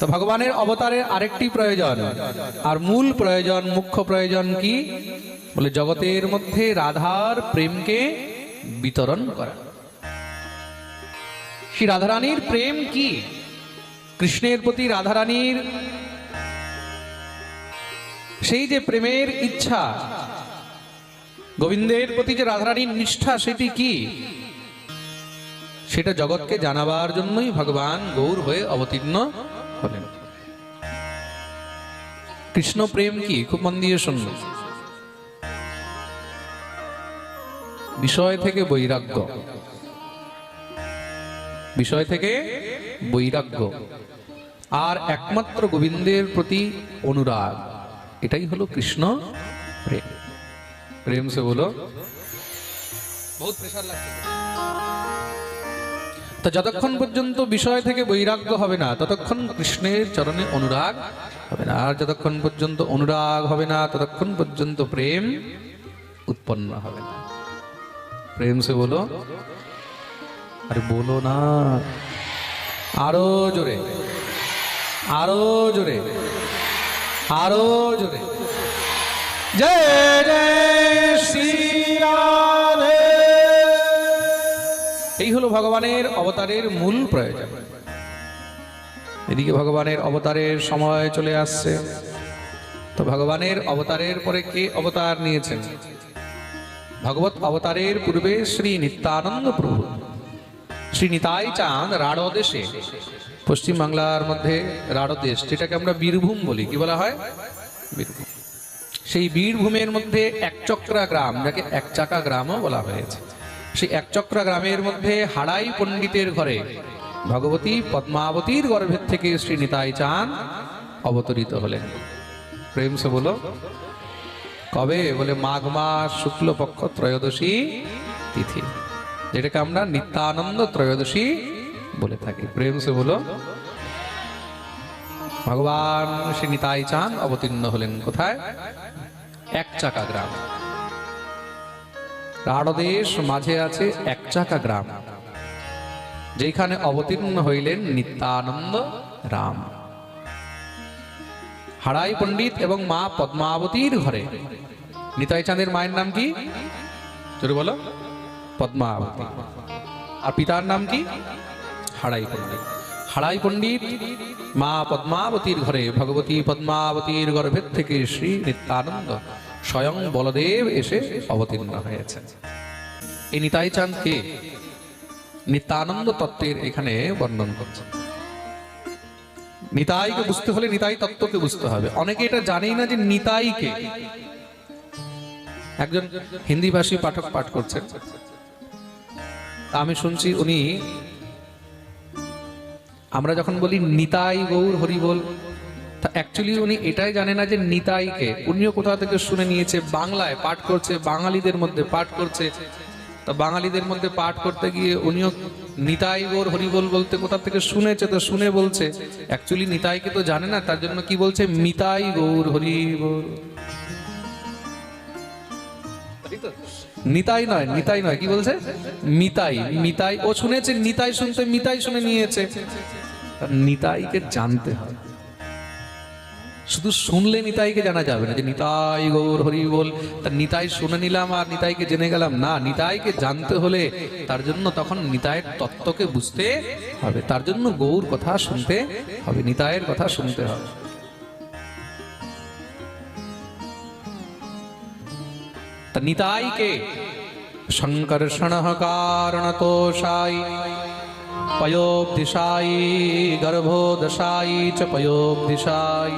তো ভগবানের অবতারের আরেকটি প্রয়োজন। আর মূল প্রয়োজন, মুখ্য প্রয়োজন কি? বলে জগতের মধ্যে রাধার প্রেমকে বিতরণ করা। শ্রী রাধারানীর প্রেম কি? কৃষ্ণের প্রতি রাধারানীর সেই যে প্রেমের ইচ্ছা, গোবিন্দের প্রতি যে রাধারানীর নিষ্ঠা, সেটি কি? সেটা জগৎকে জানাবার জন্যই ভগবান গৌর হয়ে অবতীর্ণ হলেন। কৃষ্ণ প্রেম কি? খুব মন দিয়ে শুনল বিষয় থেকে বৈরাগ্য। বিষয় থেকে বৈরাগ্য। আর একমাত্র গোবিন্দের প্রতি অনুরাগ। এটাই হলো কৃষ্ণ প্রেম। প্রেম সে বলো। বহুত প্রেশার লাগছে। তো যতক্ষণ পর্যন্ত বিষয় থেকে বৈরাগ্য হবে না, ততক্ষণ কৃষ্ণের চরণে অনুরাগ হবে না। আর যতক্ষণ পর্যন্ত অনুরাগ হবে না, ততক্ষণ পর্যন্ত প্রেম উৎপন্ন হবে না। প্রেম সে বলো, আরে বলো না। আরও জোরে আরও জোরে আরও জোরে। জয় জয় শ্রী রাধে এই হলো ভগবানের অবতারের মূল প্রয়োজন। এদিকে ভগবানের অবতারের সময় চলে আসছে। তো ভগবানের অবতারের পরে কে অবতার নিয়েছেন? ভগবত অবতারের পূর্বে শ্রী নিত্যানন্দ প্রভু। শ্রী নিতাই চাঁদ রাঢ় দেশে পশ্চিম বাংলার মধ্যে রাঢ় দেশ যেটাকে আমরা বীরভূম বলি। কি বলা হয়? বীরভূম। সেই বীরভূমের মধ্যে একচক্রা গ্রাম, যাকে একচাকা গ্রামও বলা হয়েছে। সেই একচক্রা গ্রামের মধ্যে হাড়াই পণ্ডিতের ঘরে। ভগবতী পদ্মাবতীর গর্ভের থেকে শ্রী নিতাই চাঁদ অবতরিত হলেন। প্রেম সে বলো, কবে? বলে, মাঘ মাস শুক্লপক্ষ ত্রয়োদশী তিথি, যেটাকে আমরা নিত্যানন্দ ত্রয়োদশী বলে থাকি। প্রেম সে বলো, ভগবান শ্রী নিতাই চাঁদ অবতীর্ণ হলেন কোথায়? এক চাকা গ্রাম। রাঢ়দেশ মাঝে আছে এক চাকা গ্রাম, যেখানে অবতীর্ণ হইলেন নিত্যানন্দ রাম। হারাই পণ্ডিত এবং মা পদ্মাবতীর ঘরে। নিতাই চাঁদের মায়ের নাম কি? জোরে বলো। পদ্মাবতী। আর পিতার নাম কি? হারাই পণ্ডিত। হারাই পণ্ডিত মা পদ্মাবতীর ঘরে, ভগবতী পদ্মাবতীর গর্ভের থেকে শ্রী নিত্যানন্দ। স্বয়ং বলদেব এসে অবতীর্ণ হয়েছেন। এই নিতাই চাঁদ কে নিত্যানন্দ তত্ত্বের এখানে বর্ণন করছে নিতাইকে বুঝতে হলে নিতাই তত্ত্বকে বুঝতে হবে। অনেকে এটা জানেই না যে নিতাইকে একজন হিন্দি ভাষী পাঠক পাঠ করছেন। আমি শুনছি উনি, আমরা যখন বলি নিতাই গৌর হরি বল তা অ্যাকচুয়ালি উনি এটাই জানে না যে নিতাইকে, উনিও কোথা থেকে শুনে নিয়েছে, বাংলায় পাঠ করছে, বাঙালিদের মধ্যে পাঠ করছে। তা বাঙালিদের মধ্যে পাঠ করতে গিয়ে উনিও নিতাই গৌর হরিবল বলতে কোথা থেকে শুনেছে, তো শুনে বলছে। অ্যাকচুয়ালি নিতাইকে তো জানে না, তার জন্য কি বলছে? মিতাই গৌর হরিবল। নিতাই নয় নিতাই নয়, কি বলছে? মিতাই মিতাই। ও শুনেছে, নিতাই শুনতে, মিতাই শুনে নিয়েছে। নিতাইকে জানতে হবে। শুধু শুনলে নিতাইকে জানা যাবে না যে নিতাই গৌর হরি বল। তা নিতাই শুনে নিলাম আর নিতাইকে জেনে গেলাম। না, নিতাইকে জানতে হলে তার জন্য তখন নিতাইয়ের তত্ত্বকে বুঝতে হবে। তার জন্য গৌর কথা শুনতে হবে, নিতাইয়ের কথা শুনতে হবে। নিতাইকে সংকর্ষণ কারণতোষাই পয়োব্দিশাই গর্ভোদশাই চ পয়োব্দিশাই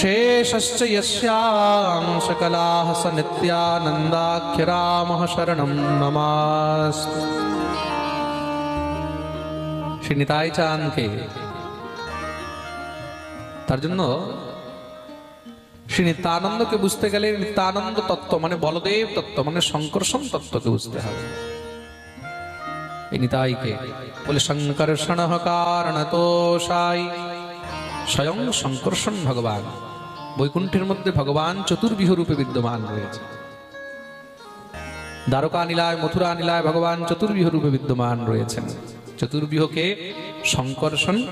শেষশ্চ यस्यां सकलाः स नित्यानन्दाख्यरामः शरणं नमास्तु শ্রী নিতাই চাঁদকে তার জন্য শ্রী নিত্যানন্দকে বুঝতে গেলে নিত্যানন্দ তত্ত্ব মানে বলদেব তত্ত্ব মানে সংকর্ষণ তত্ত্বকে বুঝতে হবে এই নিতাইকে বলে সংকর্ষণ কারণ তোষাই স্বয়ং সংকর্ষণ ভগবান। বৈকুণ্ঠের মধ্যে ভগবান চতুর্বিহ রূপে বিদ্যমান রয়েছে। দ্বারকা নীলায়, মথুরা নীলায় ভগবান চতুর্বিহ রূপে বিদ্যমান রয়েছেন। চতুর্বিহকে সংকর্ষণ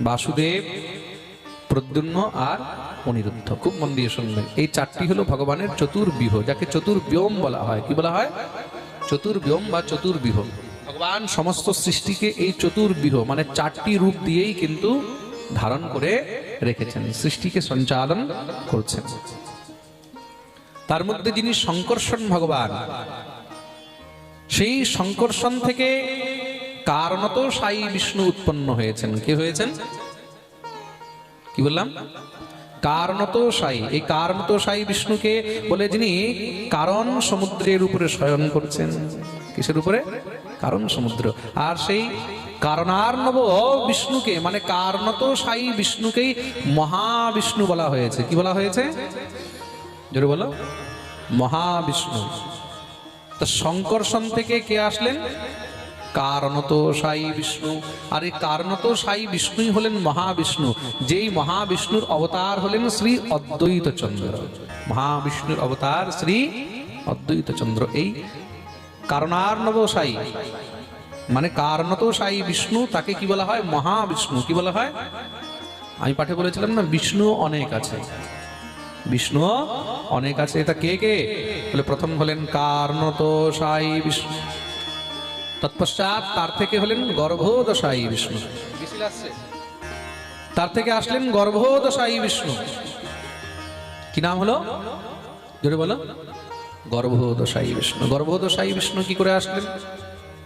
বাসুদেব, প্রদ্যুম্ন আর অনিরুদ্ধ। খুব মন দিয়ে শুনবেন। এই চারটি হলো ভগবানের চতুর্বিহ, যাকে চতুর্ব্যোম বলা হয়। কি বলা হয়? চতুর্ব্যোম বা চতুর্বিহ। ভগবান সমস্ত সৃষ্টিকে এই চতুর্বিহ মানে চারটি রূপ দিয়েই কিন্তু ধারণ করে রেখেছেন, সৃষ্টিকে সঞ্চালন করছেন। তার মধ্যে যিনি শঙ্কর্ষণ ভগবান, সেই শঙ্কর্ষণ থেকে কারণত সাই বিষ্ণু উৎপন্ন হয়েছেন। কে হয়েছেন? কি বললাম? কারণত সাই, এই কারণত সাই বিষ্ণুকে বলে যিনি কারণ সমুদ্রের উপরে শয়ন করছেন। কিসের উপরে? কারণ সমুদ্র। আর সেই কারণার্ণব বিষ্ণুকে মানে কারণত সাই বিষ্ণুকেই মহাবিষ্ণু বলা হয়েছে। কি বলা হয়েছে? জোরে বলো। মহাবিষ্ণু। তো শঙ্কর্ষণ থেকে কে আসলেন? কারণত সাই বিষ্ণু। আর এই কারণত সাই বিষ্ণুই হলেন মহাবিষ্ণু। যেই মহাবিষ্ণুর অবতার হলেন শ্রী অদ্বৈত চন্দ্র। মহাবিষ্ণুর অবতার শ্রী অদ্বৈত চন্দ্র। এই কারণার্ণব সাই। মানে কারণত সাই বিষ্ণু, তাকে কি বলা হয়? মহাবিষ্ণু। কি বলা হয়? আমি পাঠে বলেছিলাম না, বিষ্ণু অনেক আছে। বিষ্ণু অনেক আছে। এটা কে কে? বলে প্রথম হলেন কার্ণত সাই বিষ্ণু। তৎপশ্চাৎ তার থেকে হলেন গর্ভোদশায়ী বিষ্ণু। তার থেকে আসলেন গর্ভোদশায়ী বিষ্ণু। কি নাম হলো? জোরে বলো। গর্ভোদশায়ী বিষ্ণু। গর্ভোদশায়ী বিষ্ণু কি করে আসলেন?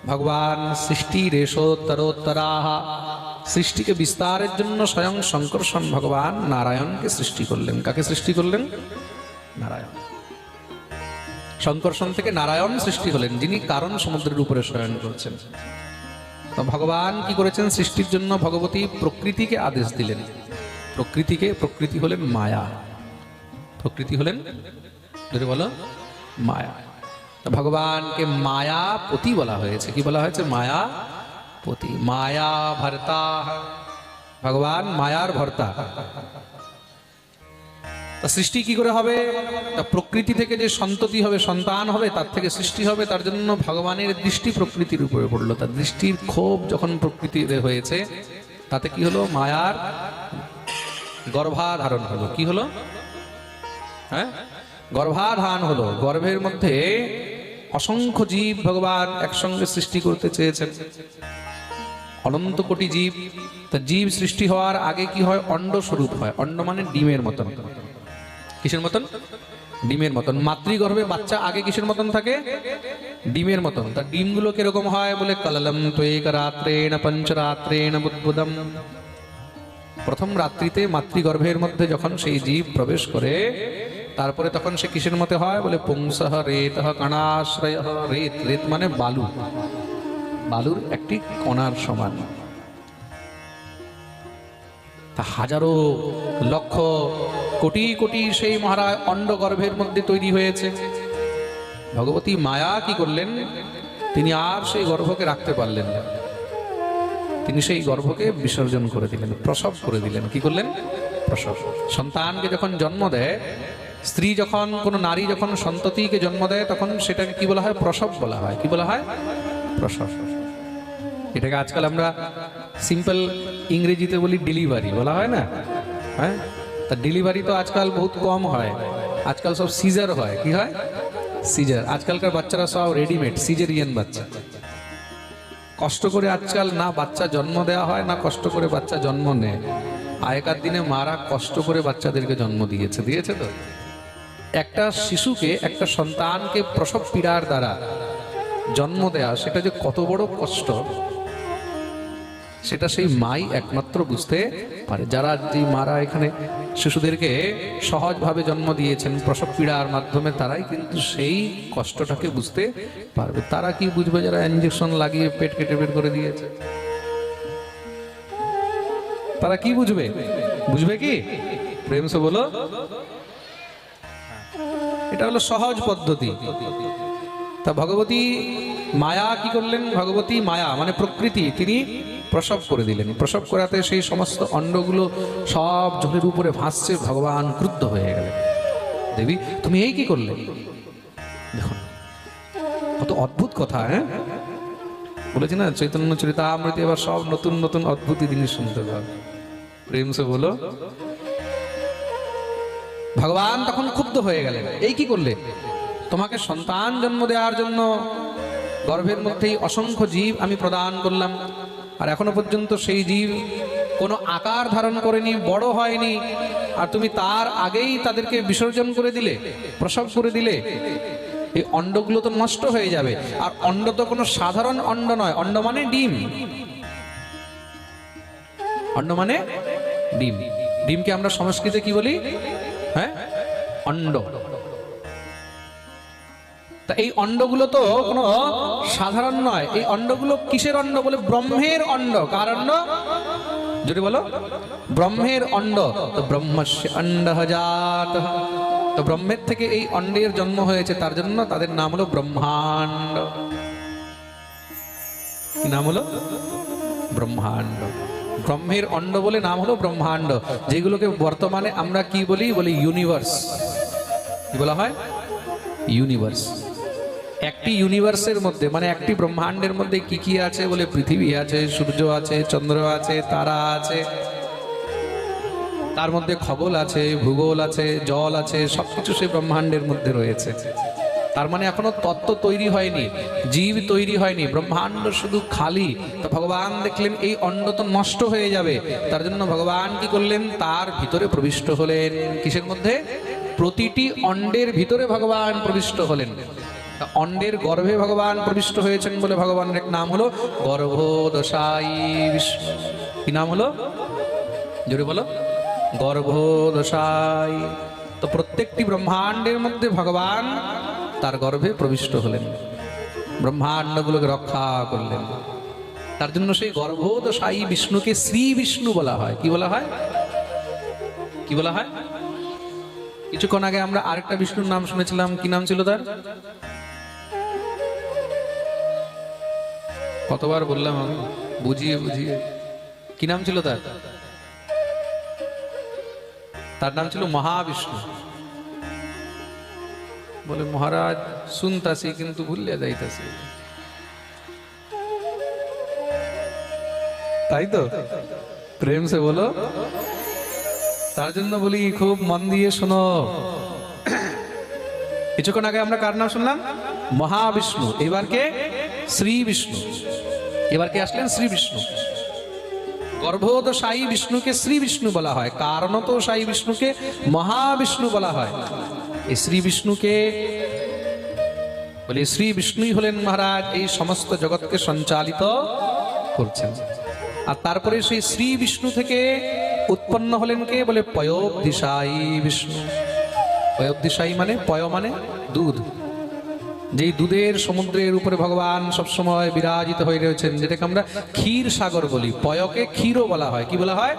ভগবান সৃষ্টি রেশোত্তরোত্তরাহা। সৃষ্টিকে বিস্তারের জন্য স্বয়ং শঙ্কর্ষণ ভগবান নারায়ণকে সৃষ্টি করলেন। কাকে সৃষ্টি করলেন? নারায়ণ। শঙ্কর্ষণ থেকে নারায়ণ সৃষ্টি হলেন, যিনি কারণ সমুদ্রের উপরে শয়ন করছেন। তো ভগবান কি করেছেন? সৃষ্টির জন্য ভগবতী প্রকৃতিকে আদেশ দিলেন। প্রকৃতিকে, প্রকৃতি হলেন মায়া। প্রকৃতি হলেন বলো, মায়া। ভগবানকে মায়াপতি বলা হয়েছে। কি বলা হয়েছে? মায়া পতি। মায়া ভর্তা। ভগবান মায়ার ভর্তা। তা সৃষ্টি কি করে হবে? তা প্রকৃতি থেকে যে সন্ততি হবে, সন্তান হবে, তার থেকে সৃষ্টি হবে, তার জন্য ভগবানের দৃষ্টি প্রকৃতির উপরে পড়ল। তার দৃষ্টির ক্ষোভ যখন প্রকৃতিতে হয়েছে, তাতে কি হলো? মায়ার গর্ভাধারণ হলো। কি হলো? হ্যাঁ? গর্ভাধান হলো। গর্ভের মধ্যে অসংখ্য জীব ভগবান একসঙ্গে সৃষ্টি করতে চেয়েছেন। অনন্ত কোটি জীব। তা জীব সৃষ্টি হওয়ার আগে কি হয়? অন্ড স্বরূপ হয়। অন্ড মানে ডিমের মতন। কিসের মতন? ডিমের মতন। মাতৃগর্ভে বাচ্চা আগে কিসের মতন থাকে? ডিমের মতন। তা ডিমগুলো কীরকম হয় বলে কললম ত্বেক রাত্রেণ পঞ্চরাত্রেণ বুদ্বুদম। প্রথম রাত্রিতে মাতৃগর্ভের মধ্যে যখন সেই জীব প্রবেশ করে, তারপরে তখন সে কিসের মতে হয় বলে পুংসহ রেত কণাশ্রয়। রেত রেত মানে বালু। বালুর একটি কণার সমান। তা হাজারো লক্ষ কোটি কোটি সেই মহারাজ অন্ডগর্ভের মধ্যে তৈরি হয়েছে। ভগবতী মায়া কি করলেন? তিনি আর সেই গর্ভকে রাখতে পারলেন না। তিনি সেই গর্ভকে বিসর্জন করে দিলেন, প্রসব করে দিলেন। কি করলেন? প্রসব। সন্তানকে যখন জন্ম দেয়, স্ত্রী যখন, কোনো নারী যখন সন্ততিকে জন্ম দেয়, তখন সেটাকে কি বলা হয়? প্রসব বলা হয়। কি বলা হয়? প্রসব। এটাকে আজকাল আমরা সিম্পল ইংরেজিতে বলি ডেলিভারি বলা হয় না? হ্যাঁ? তা ডেলিভারি তো আজকাল বহুত কম হয়। আজকাল সব সিজার হয়। কি হয়? সিজার আজকালকার বাচ্চারা সব রেডিমেড সিজারিয়ান বাচ্চা। কষ্ট করে আজকাল না বাচ্চা জন্ম দেওয়া হয়, না কষ্ট করে বাচ্চা জন্ম নেয়। আগেকার দিনে মারা কষ্ট করে বাচ্চাদেরকে জন্ম দিয়েছে। দিয়েছে তো? একটা শিশুকে, একটা সন্তানকে প্রসব পীড়ার দ্বারা জন্ম দেয়া, সেটা যে কত বড় কষ্ট সেটা সেই মাই একমাত্র বুঝতে পারে। যারা যে মারা এখানে শিশুদেরকে সহজভাবে জন্ম দিয়েছেন প্রসব পীড়ার মাধ্যমে, তারাই কিন্তু সেই কষ্টটাকে বুঝতে পারবে। তারা কি বুঝবে যারা ইঞ্জেকশন লাগিয়ে পেট কেটে বের করে দিয়েছে? তারা কি বুঝবে? বুঝবে কি? প্রেম সে বলো। এটা হলো সহজ পদ্ধতি। তা ভগবতী মায়া কি করলেন? ভগবতী মায়া মানে প্রকৃতি। তিনি প্রসব করে দিলেন। প্রসব করাতে সেই সমস্ত অন্ডগুলো সব জলের উপরে ভাসছে, ভগবান ক্রুদ্ধ হয়ে গেলেন। দেবী, তুমি এই কি করলে? দেখুন, কত অদ্ভুত কথা হ্যাঁ? বলেছি না, চৈতন্য চরিতামৃতি এবার সব নতুন নতুন অদ্ভুত জিনিস শুনতে পাবে প্রেম সে বলো ভগবান তখন ক্ষুব্ধ হয়ে গেলেন। এই কি করলে? তোমাকে সন্তান জন্ম দেওয়ার জন্য গর্ভের মধ্যেই অসংখ্য জীব আমি প্রদান করলাম। আর এখনও পর্যন্ত সেই জীব কোনো আকার ধারণ করেনি, বড় হয়নি। আর তুমি তার আগেই তাদেরকে বিসর্জন করে দিলে, প্রসব করে দিলে। এই অন্ডগুলো তো নষ্ট হয়ে যাবে। আর অন্ড তো কোনো সাধারণ অন্ড নয়, অন্ড মানে ডিম। অন্ড মানে ডিম। ডিমকে আমরা সংস্কৃতে কি বলি? হ্যাঁ? অন্ড। তা এই অন্ডগুলো তো কোনো সাধারণ নয়। এই অন্ডগুলো কিসের অন্ড বলে? ব্রহ্মের অন্ড। কার অন্ড? যদি বলো? ব্রহ্মের অন্ড। তো ব্রহ্মস্য অন্ড হাজাত। তো ব্রহ্মের থেকে এই অন্ডের জন্ম হয়েছে, তার জন্য তাদের নাম হলো ব্রহ্মাণ্ড। কি নাম হলো? ব্রহ্মাণ্ড। ব্রহ্মের অন্ড বলে নাম হলো ব্রহ্মাণ্ড। যেগুলোকে বর্তমানে আমরা কি বলি? বলি ইউনিভার্স। কি বলা হয়? ইউনিভার্স। একটি ইউনিভার্সের মধ্যে মানে একটি ব্রহ্মাণ্ডের মধ্যে কি কি আছে বলে পৃথিবী আছে, সূর্য আছে, চন্দ্র আছে, তারা আছে? তার মধ্যে খগোল আছে, ভূগোল আছে, জল আছে, সবকিছু সেই ব্রহ্মাণ্ডের মধ্যে রয়েছে। তার মানে এখনও তত্ত্ব তৈরি হয়নি, জীব তৈরি হয়নি, ব্রহ্মাণ্ড শুধু খালি। তো ভগবান দেখলেন এই অণ্ড তো নষ্ট হয়ে যাবে, তার জন্য ভগবান কি করলেন? তার ভিতরে প্রবিষ্ট হলেন। কিসের মধ্যে? প্রতিটি অণ্ডের ভিতরে ভগবান প্রবিষ্ট হলেন। তা অণ্ডের গর্ভে ভগবান প্রবিষ্ট হয়েছেন বলে ভগবানের এক নাম হলো গর্ভদশাই বিষ্ণু। কি নাম হলো? জোরে বলো। গর্ভদশাই তো প্রত্যেকটি ব্রহ্মাণ্ডের মধ্যে ভগবান তার গর্ভে প্রবিষ্ট হলেন। ব্রহ্মাণ্ডগুলোকে রক্ষা করলেন। তার জন্য সেই গর্ভদশাই বিষ্ণুকে শ্রী বিষ্ণু বলা হয়। কি বলা হয়? কি বলা হয়? কিছুক্ষণ আগে আমরা আরেকটা বিষ্ণুর নাম শুনেছিলাম। কি নাম ছিল তার? কতবার বললাম আমি? বুঝিয়ে বুঝিয়ে। কি নাম ছিল তার? তার নাম ছিল মহাবিষ্ণু। বলে, মহারাজ, শুনতাছি কিন্তু ভুলিয়া যাইতাছি। তাই তো? প্রেম সে বলো। তার জন্য বলি, খুব মন দিয়ে শোনো। কিছুক্ষণ আগে আমরা কার নাম শুনলাম? মহাবিষ্ণু। এবার কে? শ্রী বিষ্ণু এবার কে আসলেন? শ্রী বিষ্ণু। গর্ভোদশায়ী বিষ্ণুকে শ্রী বিষ্ণু বলা হয়। কারণত সাই বিষ্ণুকে মহাবিষ্ণু বলা হয়। এই শ্রী বিষ্ণুকে বলে শ্রী বিষ্ণুই হলেন মহারাজ। এই সমস্ত জগৎকে সঞ্চালিত করছেন। আর তারপরে সেই শ্রী বিষ্ণু থেকে উৎপন্ন হলেন কে? বলে পয়োবদিশায়ী বিষ্ণু। পয়োবদিশায়ী মানে পয় মানে দুধ। যেই দুধের সমুদ্রের উপরে ভগবান সবসময় বিরাজিত হয়ে রয়েছেন, যেটাকে আমরা ক্ষীর সাগর বলি। পয়কে ক্ষীরও বলা হয়। কি বলা হয়?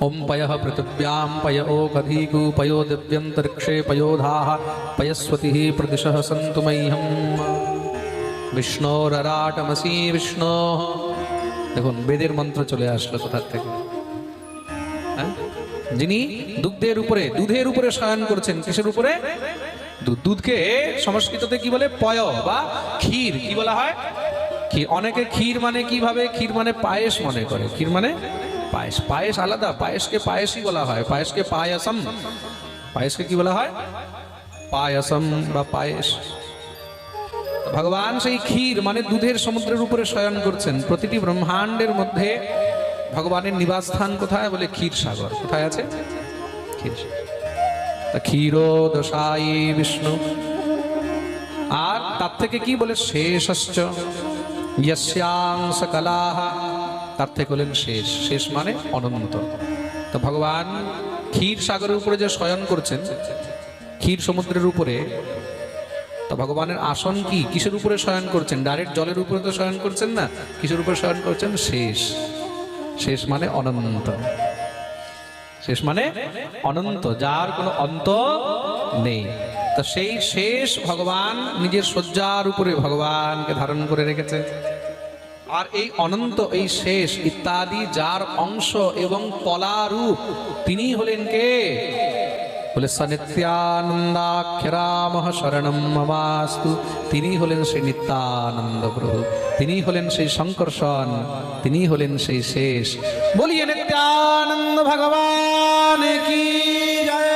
ওম পয় পৃথিব্যাম পয় ও কধীকু পयो দিব্যন্তরিক্ষে পয়োধাহ পয়স্বতি প্রদিশ সন্তু মহ্যম। বিষ্ণোরাটমসি বিষ্ণু। দেখুন, বেদের মন্ত্র চলে আসলো কোথার থেকে? হ্যাঁ? যিনি দুগ্ধের উপরে, দুধের উপরে শয়ন করছেন, কিসের উপরে? দুধ দুধকে সংস্কৃততে কি বলে? পয় বা ক্ষীর। কি বলা হয়? ক্ষীর। অনেকে ক্ষীর মানে কীভাবে? ক্ষীর মানে পায়েস মনে করে। ক্ষীর মানে পায়েস। পায়েস আলাদা। পায়েসকে পায়েসই বলা হয়। পায়েসকে পায়াসম। পায়েসকে কি বলা হয়? পায়াসম বা পায়েস। ভগবান সেই ক্ষীর মানে দুধের সমুদ্রের উপরে শয়ন করছেন। প্রতিটি ব্রহ্মাণ্ডের মধ্যে ভগবানের নিবাস স্থান কোথায় বলে? ক্ষীর সাগর কোথায় আছে? ক্ষীর সাগর। তা ক্ষীরো দশাই বিষ্ণু আর তার থেকে কি বলে শেষশ্চ? তার থেকে হলেন শেষ। শেষ মানে অনন্ত। তো ভগবান ক্ষীর সাগরের উপরে যে শয়ন করছেন, ক্ষীর সমুদ্রের উপরে, তো ভগবানের আসন কি? কিসের উপরে শয়ন করছেন? ডাইরেক্ট জলের উপরে তো শয়ন করছেন না? কিসের উপরে শয়ন করছেন? শেষ। শেষ মানে অনন্ত। শেষ মানে অনন্ত, যার কোনো অন্ত নেই। তা সেই শেষ ভগবান নিজের শয্যার উপরে ভগবানকে ধারণ করে রেখেছে। আর এই অনন্ত, এই শেষ ইত্যাদি যার অংশ এবং কলারূপ তিনি হলেন কে? বলে সনিত্যানন্দাক্ষরাম শরণম মমাস্তু। তিনি হলেন সেই নিত্যানন্দ প্রভু, তিনি হলেন সেই শঙ্কর্ষণ তিনি হলেন সেই শেষ। বলিয়ে, নিত্যানন্দ ভগবান, কি জয়?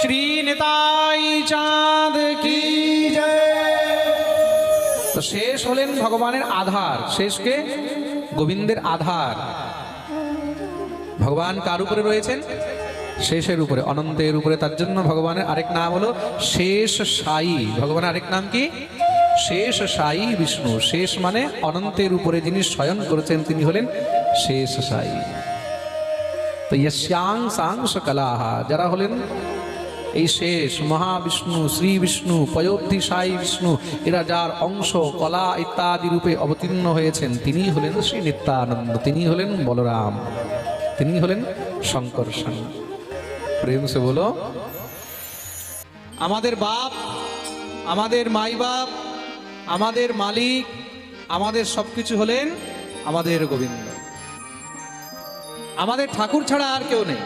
শ্রী নিতাই চাঁদ, কি জয়? তো শেষ হলেন ভগবানের আধার। শেষকে গোবিন্দের আধার। ভগবান কার উপরে রয়েছেন? শেষের উপরে, অনন্তের উপরে, তার জন্য ভগবানের আরেক নাম হলো শেষ সাই। ভগবানের আরেক নাম কি? শেষ সাই বিষ্ণু। শেষ মানে অনন্তের উপরে যিনি শয়ন করেছেন, তিনি হলেন শেষ সাই। তো সাংস কলাহা যারা হলেন এই শেষ মহাবিষ্ণু শ্রী বিষ্ণু পয়োধি সাই বিষ্ণু, এরা যার অংশ, কলা ইত্যাদি রূপে অবতীর্ণ হয়েছেন, তিনি হলেন শ্রী নিত্যানন্দ, তিনি হলেন বলরাম, তিনি হলেন শঙ্কর্ষণ প্রেম সে বলো। আমাদের বাপ, আমাদের মাই বাপ, আমাদের মালিক, আমাদের সব কিছু হলেন আমাদের গোবিন্দ। আমাদের ঠাকুর ছাড়া আর কেউ নেই।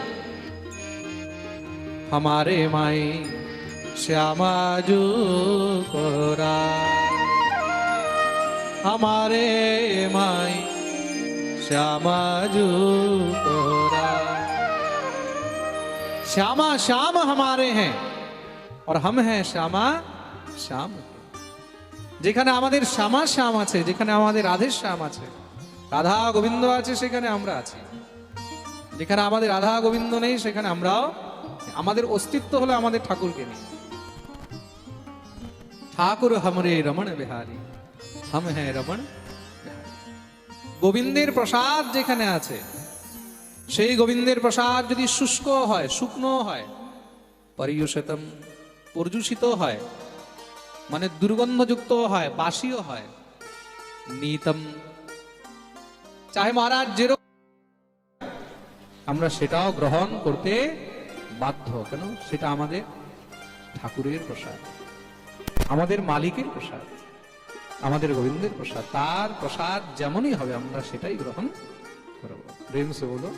আমারে মাই শ্যামাজু করা। আমারে মাই শ্যামাজু করা। श्यामा श्याम हमारे हैं और हम हैं শ্যামা শ্যাম যেখানে আমাদের শ্যামা শ্যাম আছে যেখানে আমাদের রাধের শ্যাম আছে রাধা গোবিন্দ আছে সেখানে আমরা আছি যেখানে আমাদের রাধা গোবিন্দ নেই সেখানে আমরাও আমাদের অস্তিত্ব হলো আমাদের ঠাকুরকে নিয়ে ঠাকুর हमरे রমণ বিহারী हम হ্যাঁ রমণ বিহারী। গোবিন্দের প্রসাদ যেখানে আছে সেই গোবিন্দের প্রসাদ যদি শুষ্ক হয়, শুকনো হয় পরিয়ুষতম পর্যূষিত হয় মানে দুর্গন্ধযুক্ত হয়, বাসিও হয়, নিতম। চাহে মহারাজ, যেরকম আমরা সেটাও গ্রহণ করতে বাধ্য, কেন? সেটা আমাদের ঠাকুরের প্রসাদ, আমাদের মালিকের প্রসাদ, আমাদের গোবিন্দের প্রসাদ, তার প্রসাদ যেমনই হবে, আমরা সেটাই গ্রহণ করব। প্রেম সে বলো।